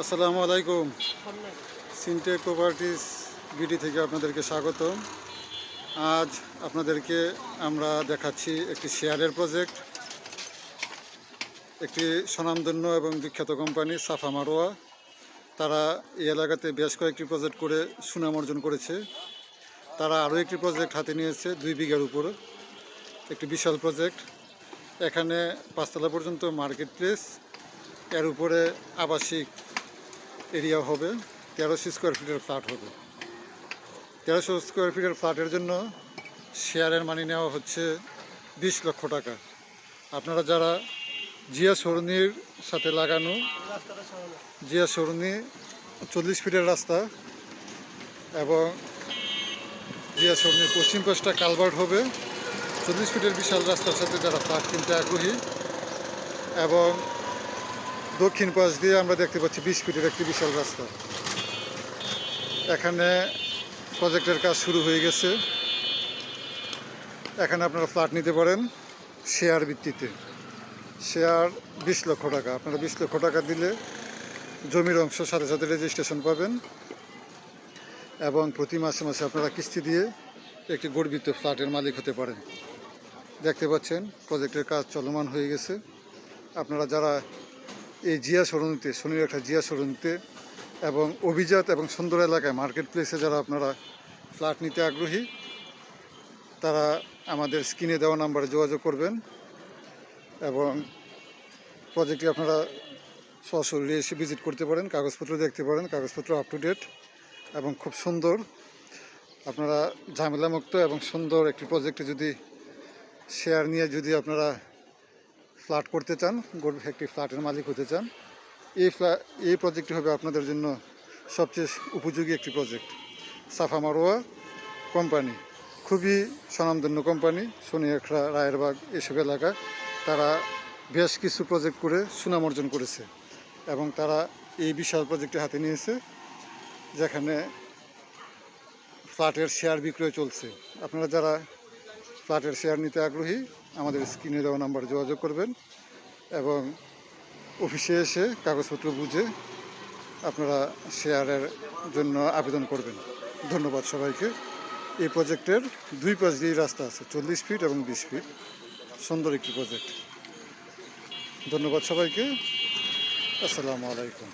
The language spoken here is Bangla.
আসসালামু আলাইকুম। সিনটেক প্রপার্টিস বিডি থেকে আপনাদেরকে স্বাগত আজ আপনাদেরকে আমরা দেখাচ্ছি একটি শেয়ারের প্রজেক্ট। একটি স্বনামধন্য এবং বিখ্যাত কোম্পানি সাফা মারোয়া। তারা এই এলাকাতে বেশ কয়েকটি প্রজেক্ট করে সুনাম অর্জন করেছে। তারা আরও একটি প্রজেক্ট হাতে নিয়েছে দুই বিঘার উপরে। একটি বিশাল প্রজেক্ট। এখানে পাঁচতলা পর্যন্ত মার্কেট প্লেস এর উপরে আবাসিক এরিয়া হবে, তেরোশো স্কোয়ার ফিটের ফ্ল্যাট হবে। তেরোশো স্কোয়ার ফিটের ফ্ল্যাটের জন্য শেয়ারের মানি নেওয়া হচ্ছে বিশ লক্ষ টাকা। আপনারা যারা জিয়া সরণির সাথে লাগানো, জিয়া সরণি চল্লিশ ফিটের রাস্তা এবং জিয়া সরণির পশ্চিম পাশটা কালভার্ট হবে, চল্লিশ ফিটের বিশাল রাস্তার সাথে যারা ফ্ল্যাট কিনতে আগ্রহী এবং দক্ষিণ পাশ দিয়ে আমরা দেখতে পাচ্ছি বিশ ফিটের একটি বিশাল রাস্তা। এখানে প্রজেক্টের কাজ শুরু হয়ে গেছে। এখানে আপনারা ফ্ল্যাট নিতে পারেন শেয়ার ভিত্তিতে। শেয়ার বিশ লক্ষ টাকা। আপনারা বিশ লক্ষ টাকা দিলে জমির অংশ সাথে সাথে রেজিস্ট্রেশন পাবেন এবং প্রতি মাসে মাসে আপনারা কিস্তি দিয়ে একটি গর্বিত ফ্ল্যাটের মালিক হতে পারেন। দেখতে পাচ্ছেন, প্রজেক্টের কাজ চলমান হয়ে গেছে। আপনারা যারা এই জিয়া সরণিতে শনির একটা জিয়া সরণিতে এবং অভিজাত এবং সুন্দর এলাকায় মার্কেট প্লেসে যারা আপনারা ফ্ল্যাট নিতে আগ্রহী, তারা আমাদের স্ক্রিনে দেওয়া নাম্বারে যোগাযোগ করবেন এবং প্রজেক্টটি আপনারা সরাসরি এসে ভিজিট করতে পারেন, কাগজপত্র দেখতে পারেন, কাগজপত্র আপ টু ডেট এবং খুব সুন্দর। আপনারা ঝামেলামুক্ত এবং সুন্দর একটি প্রজেক্টে যদি শেয়ার নিয়ে যদি আপনারা ফ্ল্যাট করতে চান একটি ফ্ল্যাটের মালিক হতে চান, এই ফ্ল্যাট এই প্রজেক্টটি হবে আপনাদের জন্য সবচেয়ে উপযোগী একটি প্রজেক্ট। সাফা মারোয়া কোম্পানি, খুবই স্বনামধন্য কোম্পানি, সোনিয়াখড়া, রায়েরবাগ এসব এলাকা তারা বেশ কিছু প্রজেক্ট করে সুনাম অর্জন করেছে এবং তারা এই বিশাল প্রজেক্টটি হাতে নিয়েছে, যেখানে ফ্ল্যাটের শেয়ার বিক্রয় চলছে। আপনারা যারা ফ্ল্যাটের শেয়ার নিতে আগ্রহী, আমাদের স্ক্রিনে দেওয়া নাম্বার যোগাযোগ করবেন এবং অফিসে এসে কাগজপত্র বুঝে আপনারা শেয়ারের জন্য আবেদন করবেন। ধন্যবাদ সবাইকে। এই প্রজেক্টের দুই পাশ দিয়েই রাস্তা আছে, চল্লিশ ফিট এবং বিশ ফিট। সুন্দর একটি প্রজেক্ট। ধন্যবাদ সবাইকে। আসসালামু আলাইকুম।